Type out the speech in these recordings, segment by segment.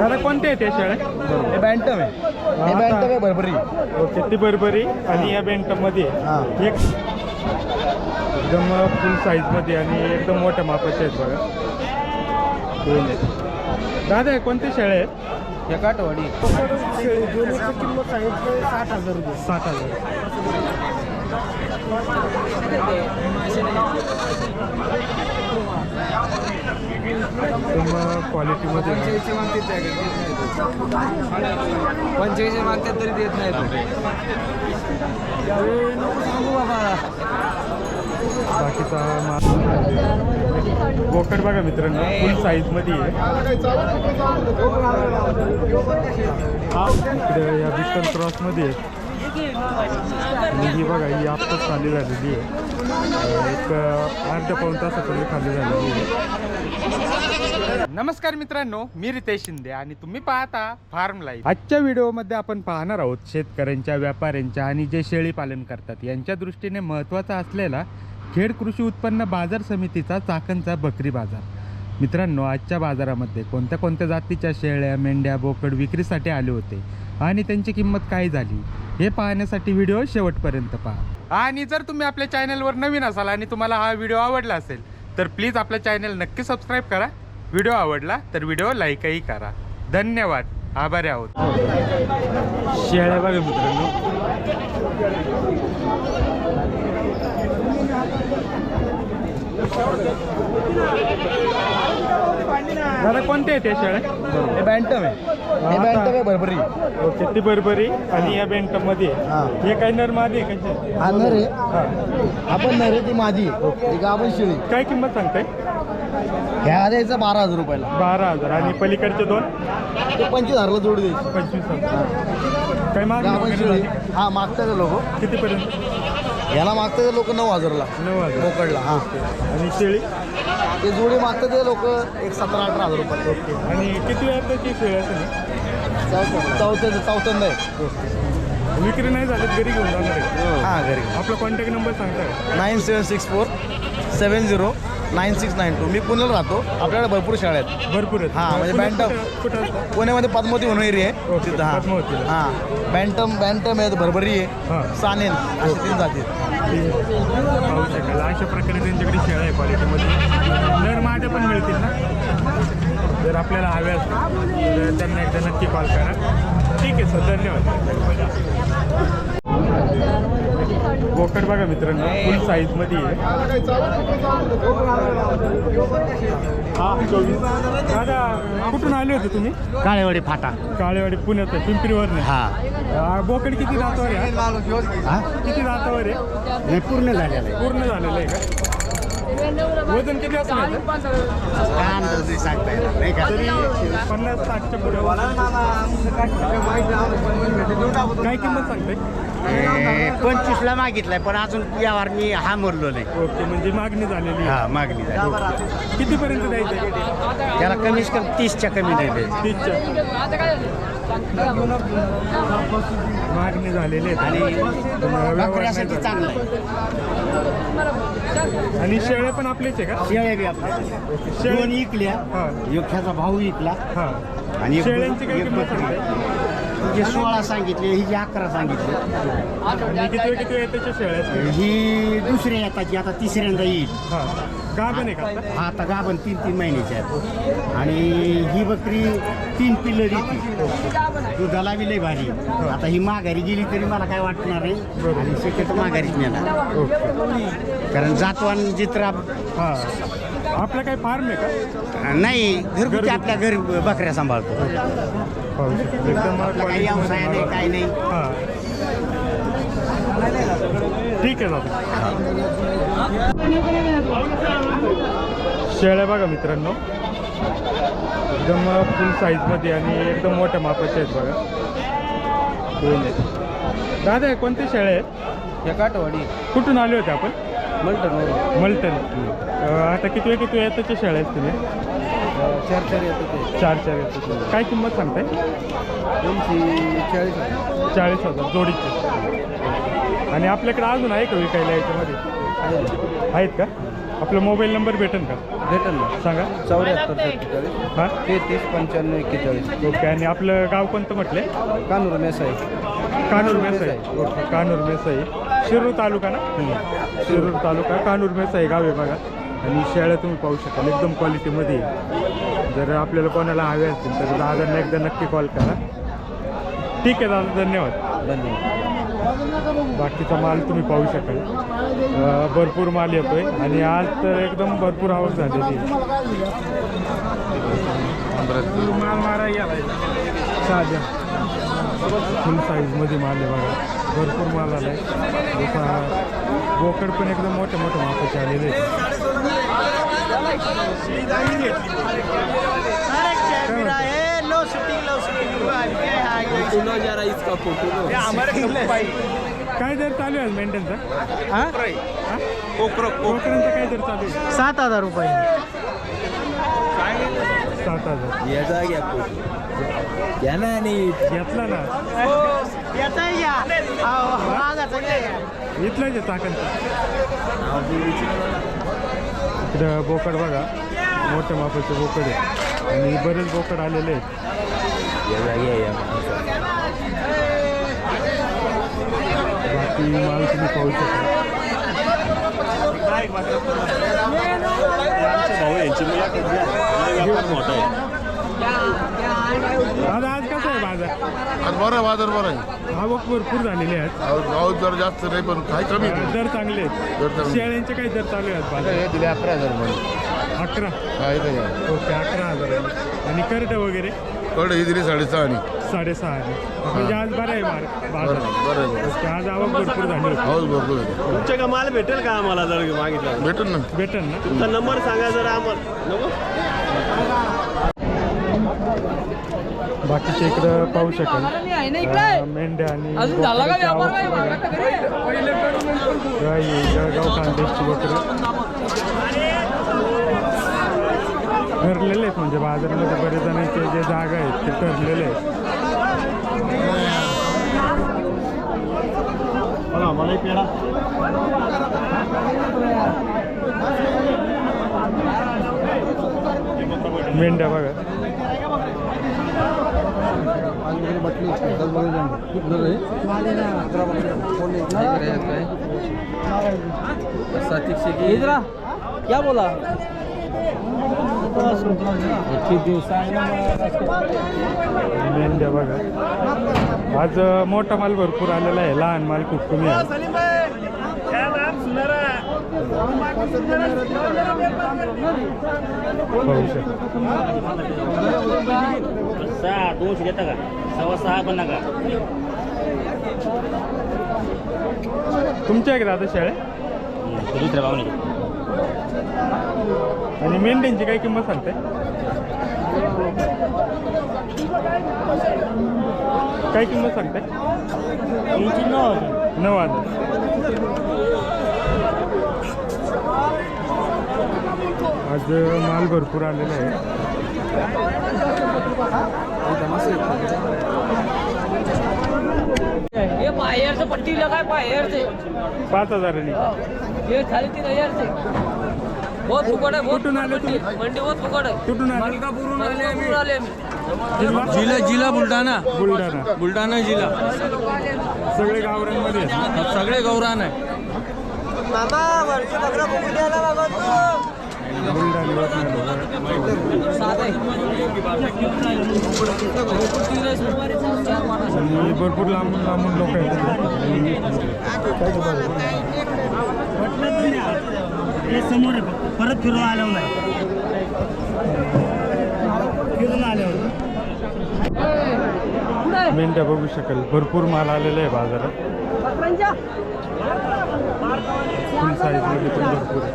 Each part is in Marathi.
दादा कोणते आहेत या शेळ्या हे बँटम आहे. हे बँटम आहे भरभरी ओके ती बरबरी आणि या बेंटमध्ये हा. एक एकदम फुल साईजमध्ये आणि एकदम मोठ्या मापाचे आहेत बघा. दोन आहेत. दादा कोणते शेळ्या आहेत? हे काटवाडी किंमत सांगितलं साठ हजार रुपये. सात हजार एकदम क्वालिटीमध्ये पंच्याऐंशी मागतात तरी देत नाही सांगू बाबा. बाकीचा माल बोकड बघा मित्रांनो फुल साईजमध्ये आहे. इकडे या बिस्टन क्रॉसमध्ये आहे. ही बघा ही आत्ताच खाली झालेली आहे. एक अर्ध्या पाऊन तासापूर्वी खाली झालेली नमस्कार मित्रांनो मी रितेश शिंदे आणि तुम्ही पाहता फार्म लाईफ आजच्या व्हिडिओमध्ये आपण पाहणार आहोत शेतकऱ्यांच्या व्यापाऱ्यांच्या आणि जे शेळी पालन करतात यांच्या दृष्टीने महत्त्वाचा असलेला खेड कृषी उत्पन्न बाजार समितीचा चाकणचा बकरी बाजार. मित्रांनो आजच्या बाजारामध्ये कोणत्या कोणत्या जातीच्या शेळ्या मेंढ्या बोकड विक्रीसाठी आले होते आणि त्यांची किंमत काय झाली हे पाहण्यासाठी व्हिडिओ शेवटपर्यंत पहा. आणि जर तुम्ही आपल्या चॅनलवर नवीन असाल आणि तुम्हाला हा व्हिडिओ आवडला असेल तर प्लीज आपल्या चॅनल नक्की सबस्क्राईब करा. व्हिडिओ आवडला तर व्हिडिओ लाईकही करा. धन्यवाद. आभारी आहोत. शेळ्या बघा मित्रांनो. दादा कोणते आहेत या शेळ्या हे बँटम आहे. हे बँटम आहे भरभरी. ओके ती बरबरी आणि या बेंटमध्ये हा. हे काही नर मादी आहे कशी हा नर आहे. हा. आपण नर आहे ती माझी ती गाभण शिळी. काय किंमत सांगताय? ह्या द्यायचं बारा हजार रुपयाला. बारा हजार. आणि पलीकडचे दोन? ते पंचवीस हजारला जोडी द्यायची. पंचवीस हजार काही मागणी वगैरे शिळी. झाली? हा मागतात लोक. कितीपर्यंत? याला मागतात लोक नऊ हजारला. नऊ हजार. बोकडला हा. आणि शेळी? ते जोडी मागतात ते लोक. एक सतरा अठरा हजार रुपये. ओके. आणि किती वेळा त्याची शेळी असेल चौथ्या चौथ्यांदा आहे. विक्री नाही झाली घरी घेऊन जाणार आहे. हा घरी. आपला कॉन्टॅक्ट नंबर सांगता nine seven six four. Seven zero nine six nine two. मी पुण्याला राहतो. आपल्याकडे भरपूर शाळा आहेत. भरपूर आहेत. हा, म्हणजे बँटम. पुण्यामध्ये पद्मावती म्हणून एरिया आहे. तिथं हा. हां. बँटम बँटम आहे भरभरी हा. आहे सानेन असे तीन जाती आहेत. ते पाहू शकाल. अशा प्रकारे त्यांच्याकडे शेळ्या आहे क्वालिटीमध्ये नर माद्या पण मिळतील ना? जर आपल्याला हव्या असतील तर त्यांना एकदा नक्की कॉल करा. ठीक आहे सर. धन्यवाद. बोकड बघा मित्रांनो फुल साईजमध्ये आहे. हा चोवीस. दादा कुठून आले होते तुम्ही? काळेवाडी फाटा. काळेवाडी पुण्यात पिंपरीवर हा. बोकड किती दातावर आहे? किती दातावर आहे? पूर्ण झालेलं आहे. पूर्ण झालेलं आहे का? वजन किती असं काय अंदाज नाही सांगता येणार नाही का तरी पन्नास साठच्या पुढे काय किंमत सांगते हे पंचवीसला मागितलाय पण अजून यावर मी हा मरलो नाही ओके म्हणजे मागणी झालेली आहे. हा मागणी झाली कितीपर्यंत द्यायचं? त्याला कमीच कमी तीसच्या कमी नाही द्यायची. तीसच्या. मागणी झालेली आहे. आणि बकऱ्यासाठी. चांगलं आहे. आणि शेळ्या पण आपलेच आहे का? शेळ्या बी आपल्या. शेळ्या- दोन इकल्या हा. योख्याचा भाऊ विकला हा. आणि एक- शेळ्यांची काय एक किंमत बकरी. सांगते जे सोळा सांगितले ही जी अकरा सांगितले. आणि किती किती वेळ त्याच्या शेळ्या? असतील ही दुसऱ्या येताची आता तिसऱ्यांदा येईल. हा. पण आहे का? आता? हा आता गाभण तीन तीन महिन्याची आहे. आणि ही बकरी तीन पिल्लं देते दुधाला बी लय भारी. आहे. आता ही माघारी गेली तरी मला काय वाटणार नाही आणि शक्यतो माघारीच नेणार. कारण जातवान जित्रा हा. आपला काय फार्म आहे का? नाही घरगुती आपल्या घरी बकऱ्या सांभाळतो. पाहू शकतो. एकदम आपला काही व्यवसाय नाही काही नाही. हा. ठीक आहे दादा शेळ्या बघा मित्रांनो. एकदम फुल साईजमध्ये आणि एकदम मोठ्या मापाच्या आहेत बघा. दोन आहेत. दादा हे कोणते शेळ्या आहेत? हे काटवाडी. कुठून आले होते आपण? मल्टन मल्टन आता किती वेळ किती त्याच्या शेळ्या आहेत तुम्ही? चार चार येतो ते चार चार येतात काय किंमत सांगताय? दोनशे चाळीस हजार. चाळीस हजार जोडीचे. आणि आपल्याकडे अजून आहे का विकायला याच्यामध्ये? आहेत का? आपला मोबाईल नंबर भेटेल का? भेटेल ना. सांगा. चौऱ्याहत्तर सत्तेचाळीस हां? तेहतीस पंच्याण्णव एक्केचाळीस. ओके आणि आपलं गाव कोणतं म्हटले? कानूर मेसाई. कानूर मेसाई. ओके कानूर मेसाई. शिरूर तालुका ना? शिरूर तालुका कानूर मेसाई गाव आहे बघा. आणि शेळ्या तुम्ही पाहू शकाल एकदम क्वालिटीमध्ये आहे. जर आपल्याला कोणाला हवे असतील तर दादांना एकदा नक्की कॉल करा. ठीक आहे दादा धन्यवाद. धन्यवाद. बाकीचा माल तुम्ही पाहू शकाल. भरपूर माल येतोय आणि आज तर एकदम भरपूर आवक झालेली आहे. माल मारा शहाजहान फुल साईजमध्ये माल आहे बघा. भरपूर माल आला आहे बोकड पण एकदम मोठ्या मोठ्या मापाचे आलेले आहेत. काय दर चालू आहे मेंटेनचा कोकरांचा काय दर चालू आहे? सात हजार रुपये. सात हजार. याचा घ्या घ्या ना आणि घेतला ना? इथलाच आहे चाकणचा. इकडं बोकड बघा. मोठ्या मापाचे बोकड आहे. आणि बरेच बोकड आलेले आहेत. याचा घ्या बाकी माल तुम्ही पाहू शकता दादा आज कसं आहे बाजार बरं आहे बाजार बरं आहे आवक भरपूर झालेली आहेत अहो, भाव जर जास्त नाही पण काही कमी आहे. दर चांगले दर आहेत चांगले. शेळ्यांचे काही दर चालू आहेत बाजार हे दिले अकरा हजार रुपये अकरा हा इथे घ्या. ओके अकरा हजार आणि करड वगैरे कळलं ही दिली साडेसहा आणि. साडेसहा आहे. म्हणजे आज बरं आहे मार बरं बाजार. बरं आहे. बरं ओके आज आवक भरपूर झाली होती. भरपूर आहे. तुमच्या का माल भेटेल का आम्हाला जर मागितला? भेटून ना. भेटेल ना. तुमचा नंबर सांगा जरा आम्हाला. नको? बाकीचे इकडं पाहू शकाल. अं, मेंढ्या आणि अजून झाला का बोकडाची व्यापार आवक. काय? बघा. गाई जळगाव कांद्याची बकरं. ठरलेले आहेत म्हणजे बाजारामध्ये बरेच जणांचे जे जागा आहेत ते ठरलेले आहेत. मेंढ्या बघा. इधरा क्या बोला. मेंढ्या बघा आज मोठा माल भरपूर आलेला आहे लहान माल खूप कमी आहे. सहा दोनशे देता का सव्वा सहा पण नका तुमच्या इकडे आता शाळे दुसऱ्या भावने आणि मेंढ्यांची काय किंमत सांगते काय किंमत सांगते नऊ हजार. आज माल भरपूर आलेला आहे. हे पट्टीला काय पाच हजारांनी. हे खाली तीन हजारचे. बहुत फुकट आहे बहुत कुठून आले तुम्ही? मंडी बहुत फुकट आहे कुठून आले? मलकापूरहून आले आम्ही। जिल्हा जिल्हा जिल्हा बुलढाणा। बुलढाणा। बुलढाणा जिल्हा। सगळे गावरांमध्ये आहेत. सगळे गौरान आहे। भरपूर लांबून लांबून लोक आहेत. समोर परत फिरून आल्यावर नाही. फिरून आल्यावर. मेंढ्या बघू शकाल. भरपूर माल आलेला आहे बाजारात. फुल साईजमध्ये पण भरपूर आहे.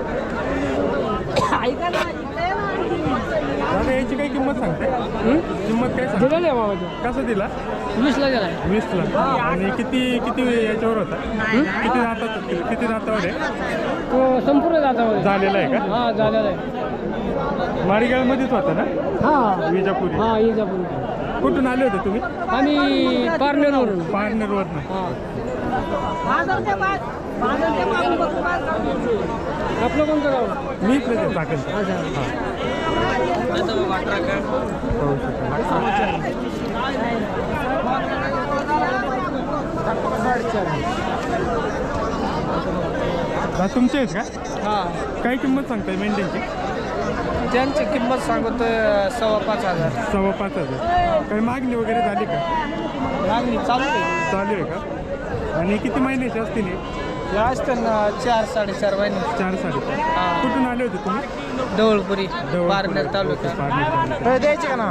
दादा याची काय किंमत सांगते किंमत काय दिलेलं आहे बाबा कसं दिला. वीसला गेलाय वीसला आणि किती किती याच्यावर होता? किती दातात किती दातावर आहे? तो संपूर्ण जाता झालेला आहे का? हा झालेला आहे. माळीगावमध्येच होता ना? हा. विजापुरी. हा इजापूर कुठून आले होते तुम्ही? आम्ही पारनेरवरून. पारनेरवरनं. हा. आपलं कोणतं गाव? मी ते चाकण हां. पाहू तुमचे आहेत का? हां. काय किंमत सांगताय मेंढ्यांची? त्यांची किंमत सांगतो सव्वा पाच हजार. सव्वा पाच हजार. काही मागणी वगैरे झाली का? मागणी चालू आहे. चालू आहे का? आणि किती महिन्याचे असतील हे? ना चार साडेचार महिने चार हां. कुठून आले होते तुम्ही? डवळपुरी जवळ- पारनेर तालुका पारनेर तालुका. द्यायचे का ना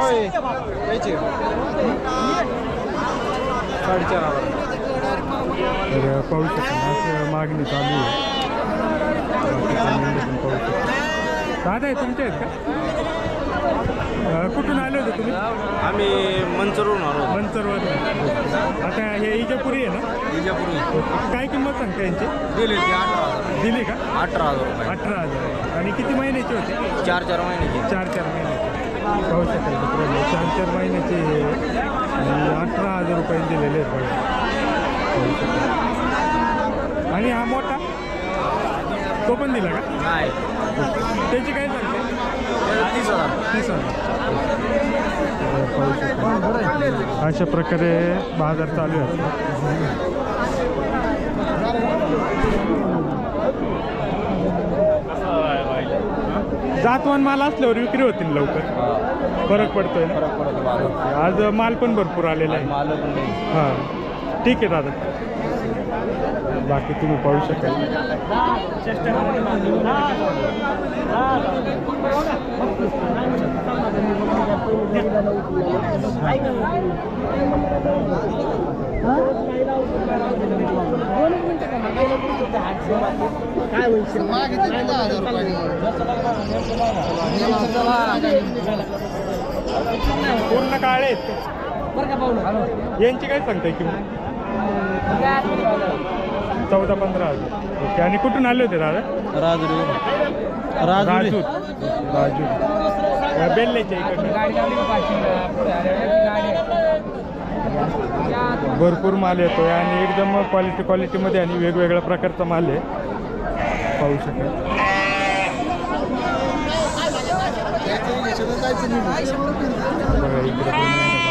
होय. द्यायचे. साडेचार हजार. तर पाहू असं मागणी चालू आहे. बाकीच्या मेंढ्या पण पाहू शकाल दादा आहे तुमचे आहेत का? अं, कुठून आले होते तुम्ही? आम्ही मंचरून आलो मंचरवर आता हे इजापुरी आहे ना? विजापूर काय किंमत सांगता यांची? दिले ते अठरा हजार. दिली का? अठरा हजार रुपये. अठरा हजार आणि किती महिन्याची होती? चार चार महिन्याचे. चार चार महिन्याचे. पाहू शकाल मित्रांनो चार चार महिन्याचे आणि अठरा हजार रुपये दिलेले आहेत बघा. पाहू शकाल. आणि हा मोठा? तो पण दिला का? नाही. त्याची काय सांगते? तीस हजार. तीस हजार. अशा प्रकारे बाजार चालू आहे जातवान माल असल्यावर विक्री होतील लवकर. फरक पडतोय ना? आज माल पण भरपूर आलेला आहे. हां. ठीक आहे दादा. बाकी तुम्ही पाहू शकाल. पूर्ण काळे आहेत का? बरं का पाहू यांची काय सांगताय किंमत? चौदा पंधरा हजार. ओके. आणि कुठून आले होते दादा? राजुरी. राजूर राजू. बेल्ल्याच्या इकडनं भरपूर माल येतोय आणि एकदम क्वालिटी क्वालिटीमध्ये आणि वेगवेगळ्या प्रकारचा माल आहे. पाहू शकाल बघा इकडे दोन मिनिटं.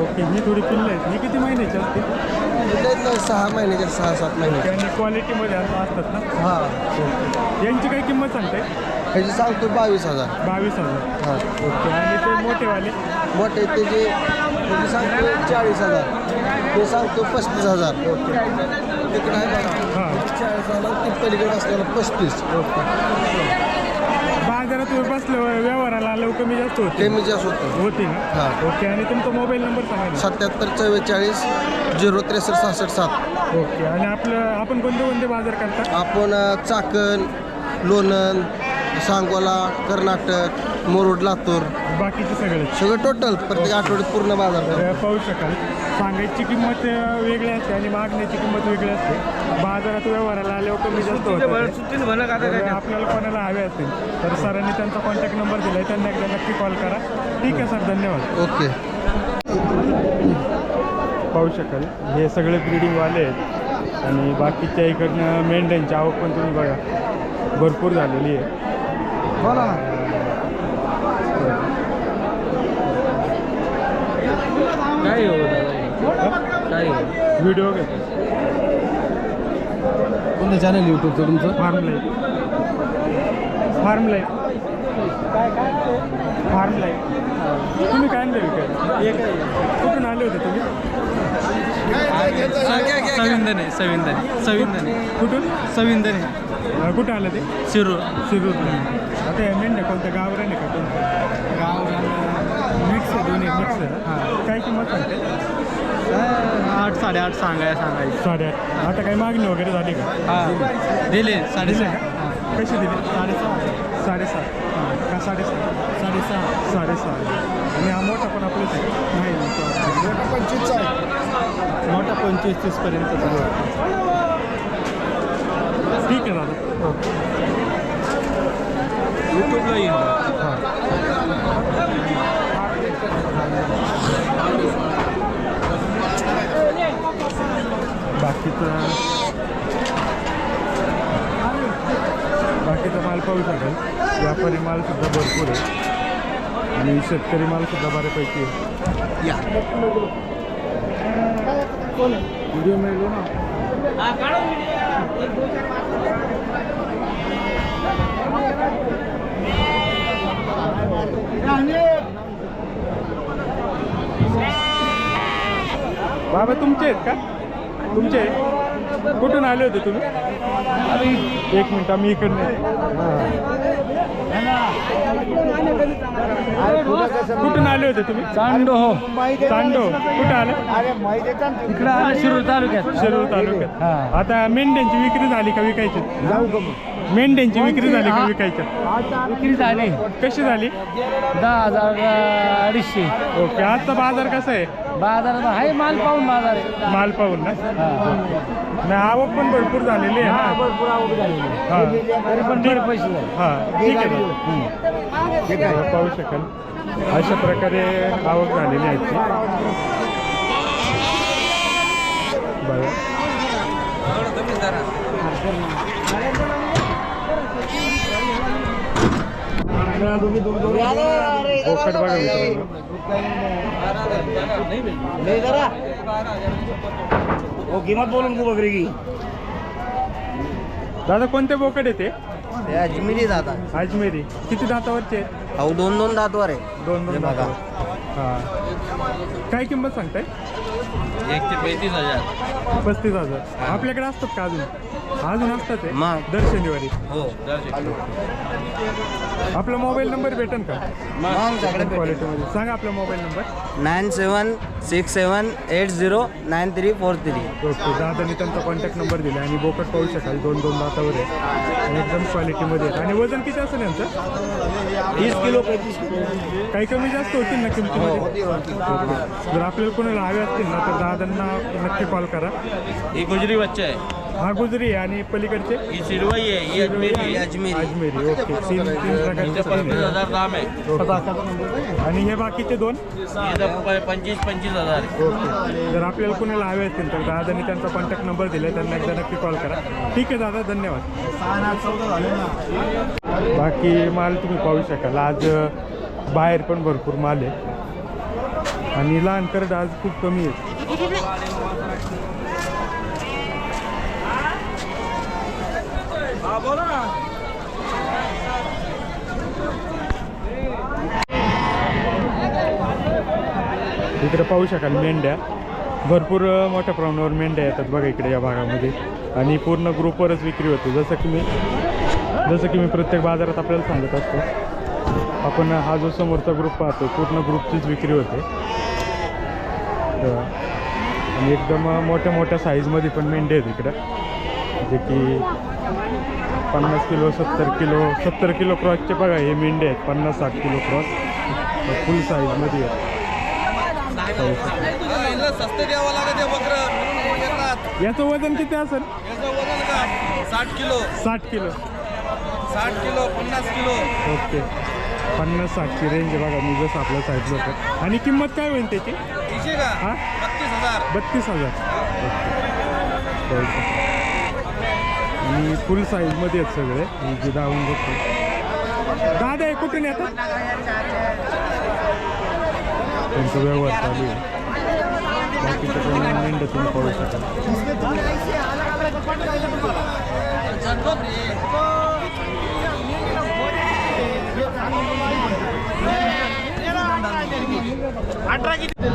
ओके ही थोडी पिल्लं आहेत ही किती महिन्याची असतील सहा महिन्याचे सहा सात महिने आणि क्वालिटीमध्ये असं असतात ना? हा. यांची काय किंमत सांगते ह्याची सांगतो बावीस हजार. बावीस हजार. हा. ओके आणि ते मोठेवाले? मोठे त्याचे त्याचे सांगतो चाळीस हजार. ते सांगतो पस्तीस हजार. तिकडे आहे बघा. हां. चाळीस हजार ती पलीकडे असलेला पस्तीस. बाजारात बसल्यावर व्यवहाराला आलं कमी जास्त होते. कमी जास्त होतं. होते ना? हां. ओके आणि तुमचा मोबाईल नंबर सांगा ना. सत्याहत्तर चव्वेचाळीस झिरो त्रेसष्ट सहासष्ट सात. ओके आणि आपलं आपण कोणते कोणते बाजार करता? आपण अ, चाकण लोणंद सांगोला कर्नाटक मुरुड लातूर. बाकीचे सगळे. सगळं टोटल प्रत्येक आठवड्यात पूर्ण बाजार. तर पाहू शकाल. सांगायची किंमत अं, वेगळी असते आणि मागण्याची किंमत वेगळी असते. बाजारात व्यवहाराला आल्यावर कमी जास्त होतं. तर आपल्याला कोणाला हवे असतील? तर सरांनी त्यांचा कॉन्टॅक्ट नंबर दिला आहे त्यांना एकदा नक्की कॉल करा. ठीक आहे सर. धन्यवाद. ओके. पाहू शकाल. हे सगळे ब्रिडिंगवाले आहेत. आणि बाकीच्या इकडनं मेंढ्यांची आवक पण तुम्ही बघा. भरपूर झालेली आहे. बोला ना काय हो दादा काय हो व्हिडिओ घेतो कोणतं चॅनल यूट्यूबचं तुमचं farm life farm life farm life तुम्ही काय आणलं विकायला? कुठून आले होते तुम्ही? सविंदने सविंदने सविंदने. कुठून? सविंदने. कुठं आलं ते? शिरूर. शिरूर. आता मेंढ्या कोणत्या गावरान आहे का कोणतं? गाव मिक्स आहे दोन्ही मिक्स आहे. हां. काय किंमत सांगते? आठ साडेआठ सांगाय सांगायचं. साडेआठ. आता काही मागणी वगैरे झाली का? हां. दिले साडेसहा. कशी दिली? साडेसहा. साडेसात का साडेसहा? साडेसहा. साडेसहा. आणि हा मोठा पण आपल्याच आहे. नाही पंचवीसचा आहे. मोठा पंचवीस तीसपर्यंत ठीक आहे दादा. ओके यूट्यूबला येईल. हां. बाकीचं बाकीचा माल पाहू शकाल. व्यापारी माल सुद्धा भरपूर आहे. आणि शेतकरी माल सुद्धा बऱ्यापैकी आहे. व्हिडिओ मिळलो ना? बाबा तुमचे आहेत का? तुमचे? कुठून आले होते तुम्ही? एक मिनिट आम्ही इकडनं कुठून आले होते तुम्ही? चांडो. हो चांडो. कुठे आले? इकडं आलं शिरूर तालुक्यात. शिरूर तालुक्यात. आता मेंढ्यांची विक्री झाली का विकायची? मेंढ्यांची विक्री झाली का विकायच्या विक्री झाली. कशी झाली? दहा हजार अडीचशे. ओके आजचा बाजार कसा आहे? बाजारात आहे माल पाहून बाजार आहे. माल पाहून ना? नाही आवक पण भरपूर झालेली आहे ना? भरपूर आवक झालेली आहे. हा. तरी पण बरे पैसे झाले. हा ठीक आहे. ठीक आहे, पाहू शकाल. अशा प्रकारे आवक झालेली आहे आजची. बरं. बोकड बघा मित्रांनो किंमत बोलून तू बकरी की दादा कोणते बोकड येते अजमिरी दादा. अजमेरी. किती दातावरचे? अहो दोन दोन दातवर आहे. दोन दोन बघा. दातावर. हां. काय किंमत सांगताय? एक ते पैतीस हजार. पस्तीस हजार. आपल्याकडे असतात का अजून? अजून असतात ते? मग. दर शनिवारी. हो आपला मोबाईल नंबर भेटेल का? मग सगळे क्वालिटीमध्ये सांगा आपला mobile number. Nine seven six seven eight zero nine three four three. Okay दादानी त्यांचा कॉन्टॅक्ट नंबर दिला आणि बोकट पाहू शकाल. दोन दोन दातावर आहे आणि एकदम क्वालिटीमध्ये आहेत. आणि वजन किती असेल यांचं? वीस किलो काही कमी जास्त होतील ना किमतीमध्ये? जर आपल्याला कोणाला हवे असतील ना तर दादांना नक्की कॉल करा. ही गुजरी बच्चा आहे. हा गुजरी आहे आणि पलीकडचे? ही सिडवाई आहे ही अजमेरी आहे. अजमेरी अजमेरी ओके. तीन तीन प्रकारचे. हजार दाम आहे. ओके. आणि हे बाकीचे दोन? पंचवीस पंचवीस हजार ओके. जर आपल्याला कोणाला हवे असतील तर दादानी त्यांचा कॉन्टॅक्ट नंबर दिला त्यांना एकदा नक्की कॉल करा. ठीक आहे दादा धन्यवाद. बाकी माल तुम्ही पाहू शकाल. आज अ, बाहेर पण भरपूर माल आहे. आणि लहान करड आज खूप कमी आहे. इकडे पाहू शकाल मेंढ्या. भरपूर मोठ्या प्रमाणावर मेंढ्या येतात बघा इकडे या भागामध्ये. आणि पूर्ण ग्रुपवरच विक्री होते. जसं की मी जसं की मी प्रत्येक बाजारात आपल्याला सांगत असतो. आपण हा जो समोरचा ग्रुप पाहतो पूर्ण ग्रुपचीच विक्री होते. तर आणि एकदम मोठ्या मोठ्या साईजमध्ये पण मेंढ्या आहेत इकडं. जे की पन्नास किलो सत्तर किलो सत्तर किलो क्रॉसचे बघा हे मेंढे आहेत. पन्नास साठ किलो क्रॉस फुल साईजमध्ये आहेत. याचं वजन किती असेल? साठ किलो. साठ किलो. साठ किलो पन्नास किलो. ओके. पन्नास साठची रेंज बघा मी जसं आपल्या साईडला होतं. आणि किंमत काय होईल त्याची? का हां बत्तीस हजार बत्तीस शकता. आणि फुल साईजमध्ये आहेत सगळे जे दावून बघतो दादा हे कुठून येतात त्यांचा व्यवहार चालू आहे बाकीचं पण मेंढं तुम्ही पाहू शकाल अठरा किती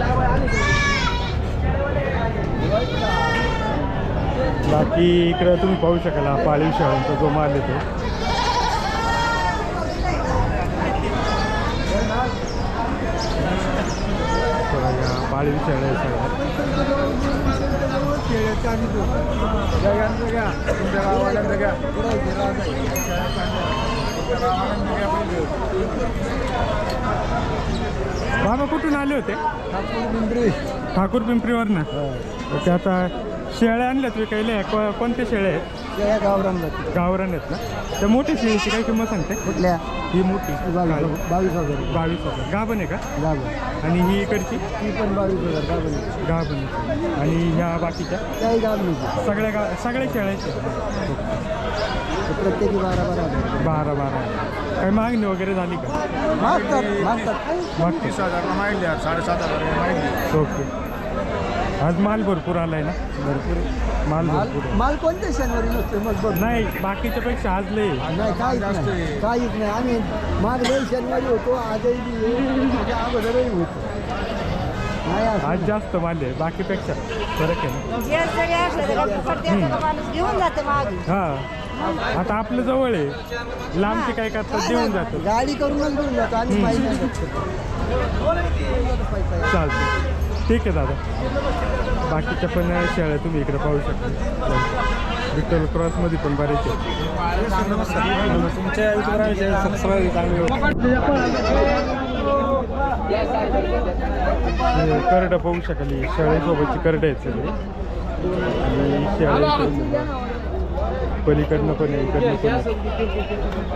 बाकी इकडं तुम्ही पाहू शकाल पाळीव शाळांचा जो माल येतो. पाळीव शेळ्या आहे सगळ्या बाबा कुठून आले होते? ठाकूर पिंपरीवर ना ते आता शेळ्या आणल्यात विकायला को- कोणत्या शेळ्या आहेत? गावरान गावरान आहेत ना? त्या मोठी शेळीची काय किंमत सांगते? कुठल्या? ही मोठी. बावीस बावीस हजार बावीस हजार. गाभण आहे का? गाभण. आणि ही इकडची? ती पण बावीस हजार. गाभण गाभण आहे. आणि ह्या बाकीच्या? काही गाभणीची सगळ्या गा सगळ्या शेळ्याचे प्रत्येकी बारा बारा हजार. बारा बारा काही मागणी वगैरे झाली का? मागतात मागतात. मागतो हजारला माहिती साडेसात हजार माहिती ओके. आज माल भरपूर आलाय ना? भरपूर. माल माल भरपूर आहे. माल कोणत्या शनिवारी नसतो मग बघ. नाही बाकीच्या पेक्षा आज लय आहे. नाही काहीच नाही. काहीच नाही. आम्ही मागले शनिवारी होतो आजही बी आहे, त्याच्या अगोदरही होतो. नाही असं आज जास्त माल आहे बाकीपेक्षा फरक आहे ना? जे सगळे असले तर प्रत्येकाचा माणूस घेऊन जाते मागे. हा. आता आपलं जवळ आहे. लांबचे काय करतात देऊन जातं गाडी करूनच घेऊन जातो आणि हम्म. पाहिजे नाही पैसा चालतं ठीक आहे दादा. बाकीच्या पण शेळ्या तुम्ही इकडे पाहू शकता. विठ्ठल क्रॉसमध्ये पण बरेच आहेत. तुमच्या सबस्क्राईब हे करडं पाहू शकाल ही शेळ्यासोबतची करडं आहेत सगळी. आणि इकडे पलीकडनं पण आहे इकडनं पण आहे.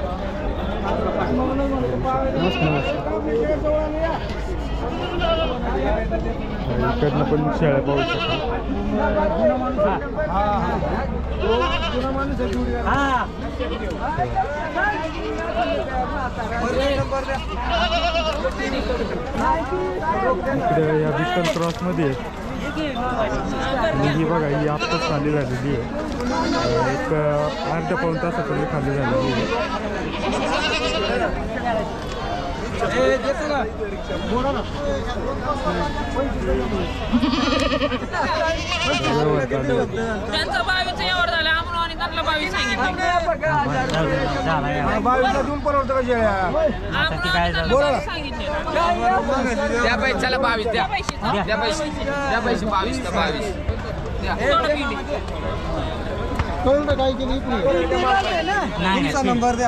इकडनं पण शेळ्या पाहू इकडे या विठ्ठल क्रॉसमध्ये ही बघा ही आत्ताच खाली झालेली आहे. एक अर्ध्या पाऊन तासापूर्वी खाली झालेली. त्यांचं झालं. आम्हाला आणि त्यांना बावीस सांगितलं. द्या पैशाला बावीस द्या. द्या पैसे. द्या पैसे बावीस तर बावीस. काय केली तुमचा नंबर द्या.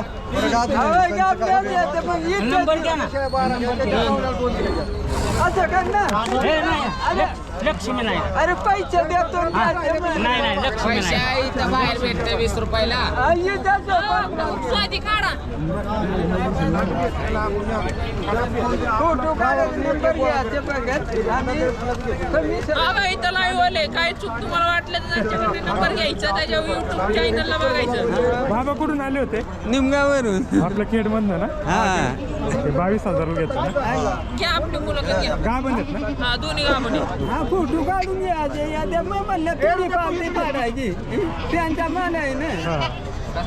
नंबर द्या ना. असं कर ना लक्ष्मी नाही. अरे पैसे देतो नाही नाही लक्ष्मी पैसे इथं बाहेर भेटते वीस रुपयाला. काढा. फोटो काढून नंबर घ्यायचे बघत. आणि बाबा इथं लाईव्ह आले. काय चूक तुम्हाला वाटलं तर त्यांच्याकडे नंबर घ्यायचा त्याच्या युट्यूब चॅनलला बघायचं. बाबा कुठून आले होते? निमगावरून आपलं खेडमधनं ना? हा. ते बावीस हजार घेतो ना घ्या आपली मुलाखत घ्या. गाभण आहेत ना हा दोन्ही गावाने हा फोटो काढून घ्यायचे या म्हणलं थोडी पाडायची. त्यांच्या मान आहे ना. हा.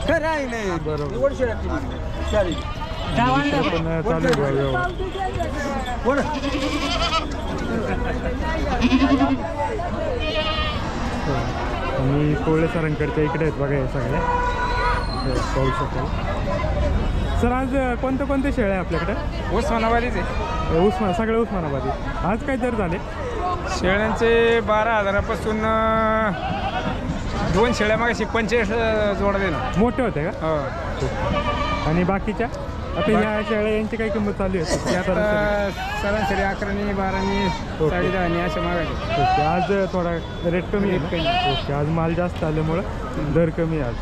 खरं आहे नाही बरोबर. इकडे पण चालू आहे बा व्यवहार आणि कोळे सरांकडच्या इकडे आहेत बघा हे सगळे. हे पाहू शकाल. सर आज कोणत्या कोणत्या शेळ्या आहे आपल्याकडे? उस्मानाबादीच आहे उस्मान सगळे उस्मानाबादी. आज काय दर झाले? शेळ्यांचे बारा हजारापासून दोन शेळ्या मागाशी पंचेचाळीस जोडा दे ना मोठे होते का? हो. आणि बाकीच्या? आता ह्या शेळ्या यांची काय किंमत चालू आहे. सरासरी. आता सरासरी अकरानी बारानी साडेदहानी अशा मागायचे ओके आज थोडा रेट कमी आहे ना? ओके आज माल जास्त आल्यामुळं दर कमी आहे आज.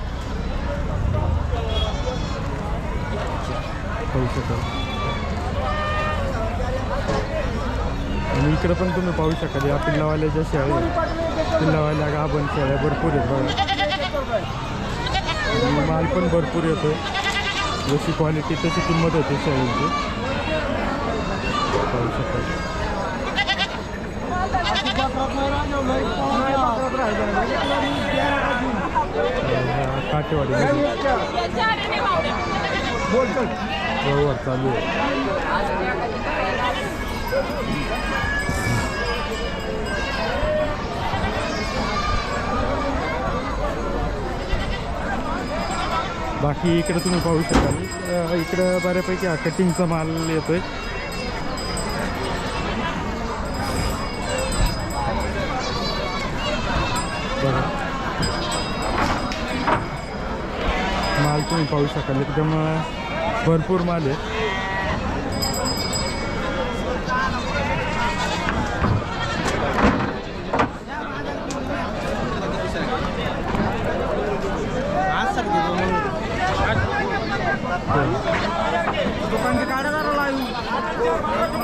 शकाल आणि इकडं पण तुम्ही पाहू शकाल या पिल्लावाल्या ज्या शेळ्या आहेत. पिल्लावाल्या गाभण शेळ्या भरपूर आहेत बघा. आणि माल पण भरपूर येतो. जशी क्वालिटी तशी किंमत होते शेळींची पाहू शकाल. काटेवाडी व्यवहार चालू आहे. बाकी इकडं तुम्ही पाहू शकाल. इकडं बऱ्यापैकी हा कटिंगचा माल येतो आहे माल तुम्ही पाहू शकाल. एकदम भरपूर माल आहे.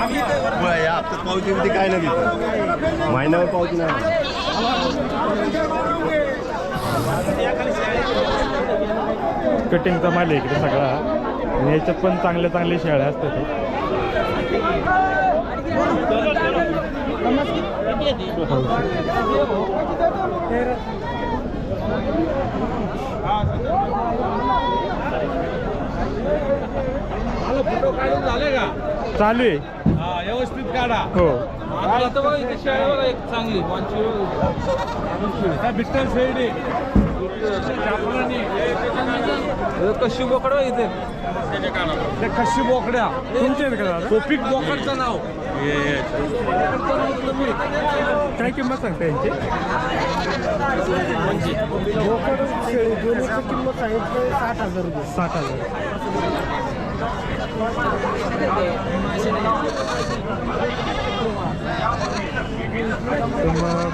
हप्त्यात पावती बिवती काय नाही तिथं महिन्यावर पावती नाही. कटिंगचा माल आहे इकडे सगळा. आणि याच्यात पण चांगले चांगले शेळ्या असतात. ते फोटो काढून झाले का चालू आहे. व्यवस्थित काढा. हो. आता तर बघा इथे शेळ्या बघा एक चांगली बिट्टल शेळी कशी बोकडं इथे? ते कशी बोकड्या? तुमचे आहेत का दादा? टोपिक बोकडचं नाव. काय किंमत सांगता यांची? साठ हजार तर मग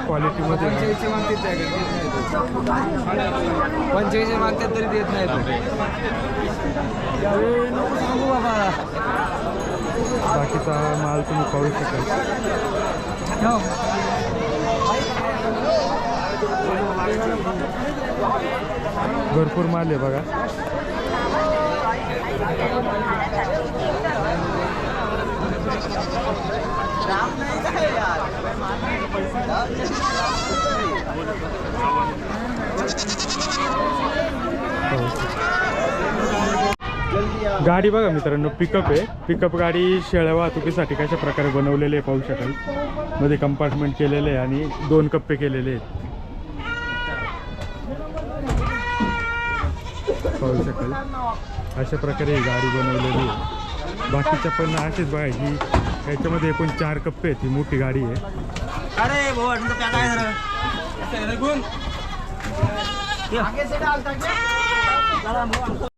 क्वालिटीमध्ये पंच्याऐंशी मागतात तरी देत नाही बाकीचा माल तुम्ही पाहू शकाल भरपूर माल आहे बघा. गाडी बघा मित्रांनो पिकअप आहे. पिकअप गाडी शेळ्या वाहतुकीसाठी कशा प्रकारे बनवलेली आहे पाहू शकाल. मध्ये कंपार्टमेंट केलेले आहे आणि दोन कप्पे केलेले आहेत. पाहू शकाल. अशा प्रकारे ही गाडी बनवलेली आहे. बाकीच्या पण असेच बघा ही याच्यामध्ये एकूण चार कप्पे आहेत. ही मोठी गाडी आहे. अरे भाऊ काय